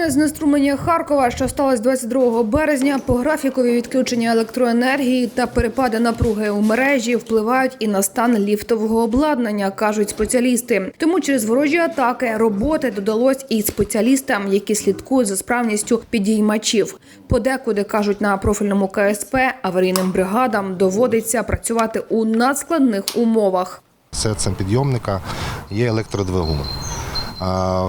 Сильне знеструмлення Харкова, що сталося 22 березня, по графікові відключення електроенергії та перепади напруги у мережі впливають і на стан ліфтового обладнання, кажуть спеціалісти. Тому через ворожі атаки роботи додалось і спеціалістам, які слідкують за справністю підіймачів. Подекуди кажуть на профільному КСП аварійним бригадам доводиться працювати у надскладних умовах. Серцем підйомника є електродвигун.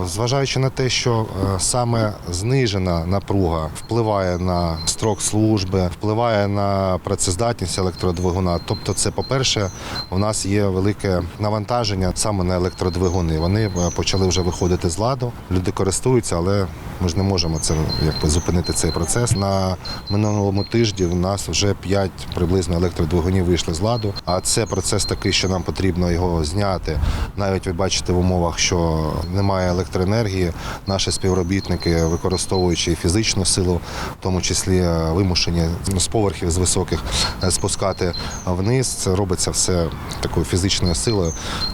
Зважаючи на те, що е, саме знижена напруга впливає на строк служби, впливає на працездатність електродвигуна. Тобто, це, по-перше, у нас є велике навантаження саме на електродвигуни. Вони е, почали вже виходити з ладу. Люди користуються, але ми ж не можемо це якби зупинити цей процес. На минулому тижні в нас вже 5 приблизно електродвигунів вийшли з ладу. А це процес такий, що нам потрібно його зняти. Навіть ви бачите в умовах, що немає електроенергії. Наші співробітники, використовуючи фізичну силу, в тому числі е, вимушені з поверхів з високих е, спускати вниз. Це робиться все такою фізичною силою.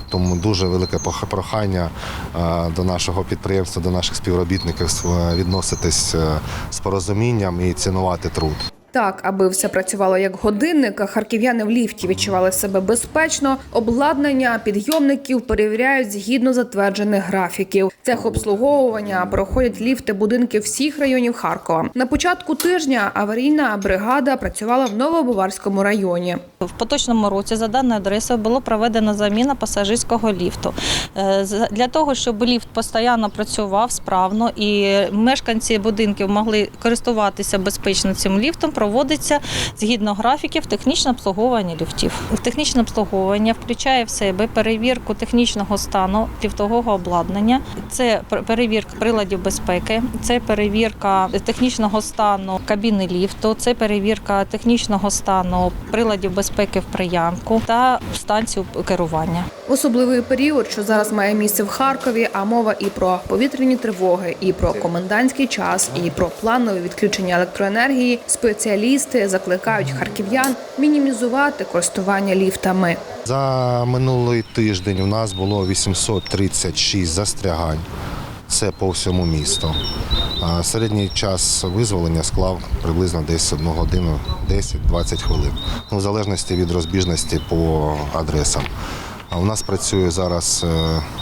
Тому дуже велике прохання е, до нашого підприємства, до наших співробітників е, відноситись е, з порозумінням і цінувати труд. Так, аби все працювало як годинник, харків'яни в ліфті відчували себе безпечно. Обладнання підйомників перевіряють згідно затверджених графіків. Цех обслуговування проходять ліфти будинків всіх районів Харкова. На початку тижня аварійна бригада працювала в Новобуварському районі. В поточному році за даною адресою було проведена заміна пасажирського ліфту. Е, Для того, щоб ліфт постійно працював справно і мешканці будинків могли користуватися безпечно цим ліфтом, проводиться згідно графіків технічне обслуговування ліфтів. Технічне обслуговування включає в себе перевірку технічного стану ліфтового обладнання, це перевірка приладів безпеки, це перевірка технічного стану кабіни ліфту, це перевірка технічного стану приладів безпеки в приямку та станцію керування. Особливий період, що зараз має місце в Харкові, а мова і про повітряні тривоги, і про комендантський час, і про планове відключення електроенергії. Спеціалісти закликають харків'ян мінімізувати користування ліфтами. За минулий тиждень у нас було 836 застрягань. Це по всьому місту. Середній час визволення склав приблизно десь 1 годину 10-20 хвилин. Ну, в залежності від розбіжності по адресам. У нас працює зараз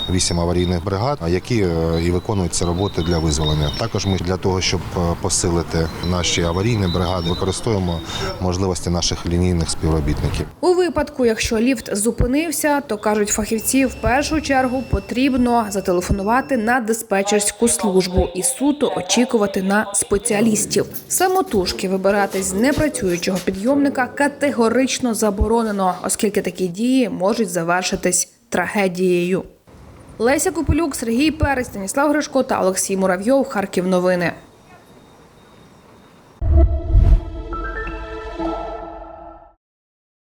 8 аварійних бригад, які е, і виконують ці роботи для визволення. Також ми для того, щоб е, посилити наші аварійні бригади, використовуємо можливості наших лінійних співробітників. У випадку, якщо ліфт зупинився, то кажуть фахівці, в першу чергу потрібно зателефонувати на диспетчерську службу і суто очікувати на спеціалістів. Самотужки вибирати з непрацюючого підйомника категорично заборонено, оскільки такі дії можуть завершитись трагедією. Леся Копилюк, Сергій Перець, Станіслав Гришко та Олексій Муравйов. Харків новини.